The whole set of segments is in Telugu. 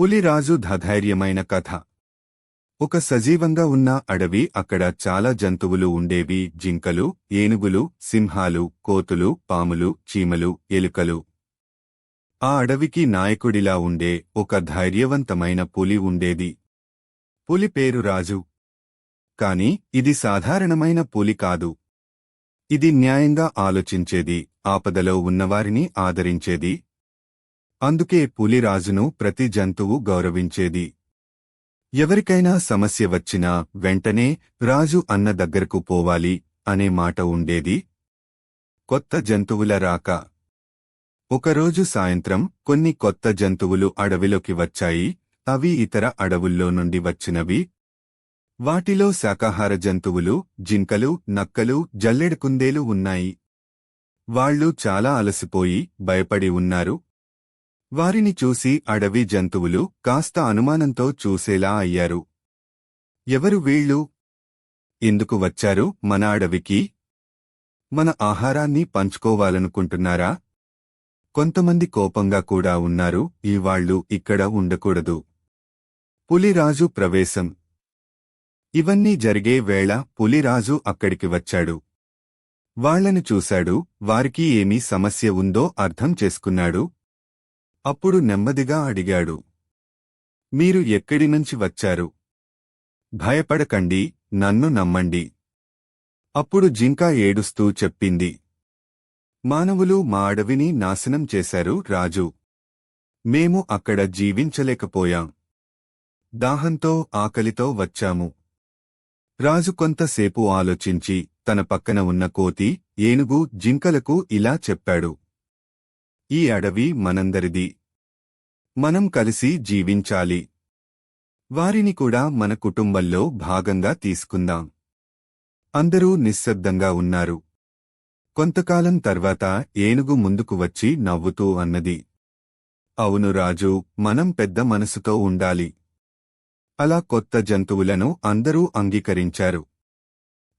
పులిరాజు ధైర్యమైన కథ. ఒక సజీవంగా ఉన్న అడవి అక్కడ చాలా జంతువులు ఉండేవి జింకలు ఏనుగులు సింహాలు కోతులు పాములు చీమలు ఎలుకలు. ఆ అడవికి నాయకుడిలా ఉండే ఒక ధైర్యవంతమైన పులి ఉండేది. పులి పేరు రాజు. కాని ఇది సాధారణమైన పులి కాదు. ఇది న్యాయంగా ఆలోచించేది ఆపదలో ఉన్నవారిని ఆదరించేది అందుకే పులిరాజును ప్రతి జంతువు గౌరవించేది. ఎవరికైనా సమస్య వచ్చినా వెంటనే రాజు అన్న దగ్గరకు పోవాలి అనే మాట ఉండేది. కొత్త జంతువుల రాక. ఒకరోజు సాయంత్రం కొన్ని కొత్త జంతువులు అడవిలోకి వచ్చాయి. అవి ఇతర అడవుల్లో నుండి వచ్చినవి. వాటిలో శాకాహార జంతువులు జింకలు నక్కలు జల్లెడ కుందేలు ఉన్నాయి. వాళ్ళు చాలా అలసిపోయి భయపడి ఉన్నారు. వారిని చూసి అడవి జంతువులు కాస్త అనుమానంతో చూసేలా అయ్యారు. ఎవరు వీళ్ళు? ఎందుకు వచ్చారు మన అడవికి? మన ఆహారాన్ని పంచుకోవాలనుకుంటున్నారా? కొంతమంది కోపంగా కూడా ఉన్నారు ఈ వాళ్ళు ఇక్కడ ఉండకూడదు. పులిరాజు ప్రవేశం. ఇవన్నీ జరిగే వేళ పులిరాజు అక్కడికి వచ్చాడు. వాళ్ళను చూశాడు వారికి ఏమీ సమస్య ఉందో అర్థం చేసుకున్నాడు. అప్పుడు నెమ్మదిగా అడిగాడు. మీరు ఎక్కడి నుంచి వచ్చారు? భయపడకండి నన్ను నమ్మండి. అప్పుడు జింక ఏడుస్తూ చెప్పింది. మానవులు మా అడవిని నాశనం చేశారు రాజు. మేము అక్కడ జీవించలేకపోయాం. దాహంతో ఆకలితో వచ్చాము. రాజు కొంతసేపు ఆలోచించి తన పక్కన ఉన్న కోతి ఏనుగు జింకలకు ఇలా చెప్పాడు. ఈ అడవి మనందరిది. మనం కలిసి జీవించాలి. వారిని కూడా మన కుటుంబంలో భాగంగా తీసుకుందాం. అందరూ నిశ్శబ్దంగా ఉన్నారు. కొంతకాలం తర్వాత ఏనుగు ముందుకు వచ్చి నవ్వుతూ అన్నది. అవును రాజు మనం పెద్ద మనసుతో ఉండాలి. అలా కొత్త జంతువులను అందరూ అంగీకరించారు.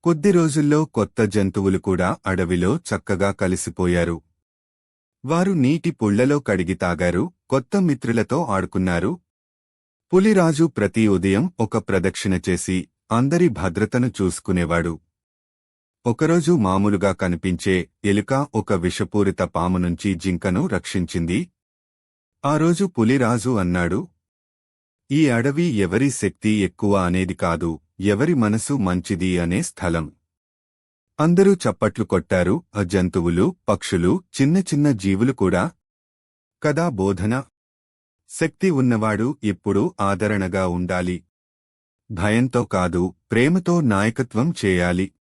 కొద్ది రోజుల్లో కొత్త జంతువులు కూడా అడవిలో చక్కగా కలిసిపోయారు. వారు నీటి పుళ్ళలో కడిగి తాగారు కొత్త మిత్రులతో ఆడుకున్నారు. పులిరాజు ప్రతి ఉదయం ఒక ప్రదక్షిణ చేసి అందరి భద్రతను చూసుకునేవాడు. ఒకరోజు మామూలుగా కనిపించే ఎలుక ఒక విషపూరిత పాము నుంచి జింకను రక్షించింది. ఆ రోజు పులిరాజు అన్నాడు ఈ అడవి ఎవరి శక్తి ఎక్కువ అనేది కాదు ఎవరి మనసు మంచిది అనే స్థలం. అందరూ చప్పట్లు కొట్టారు ఆ జంతువులు పక్షులు చిన్న చిన్న జీవులు కూడా. కదా బోధన? శక్తి ఉన్నవాడు ఎప్పుడూ ఆదరణగా ఉండాలి. భయంతో కాదు ప్రేమతో నాయకత్వం చేయాలి.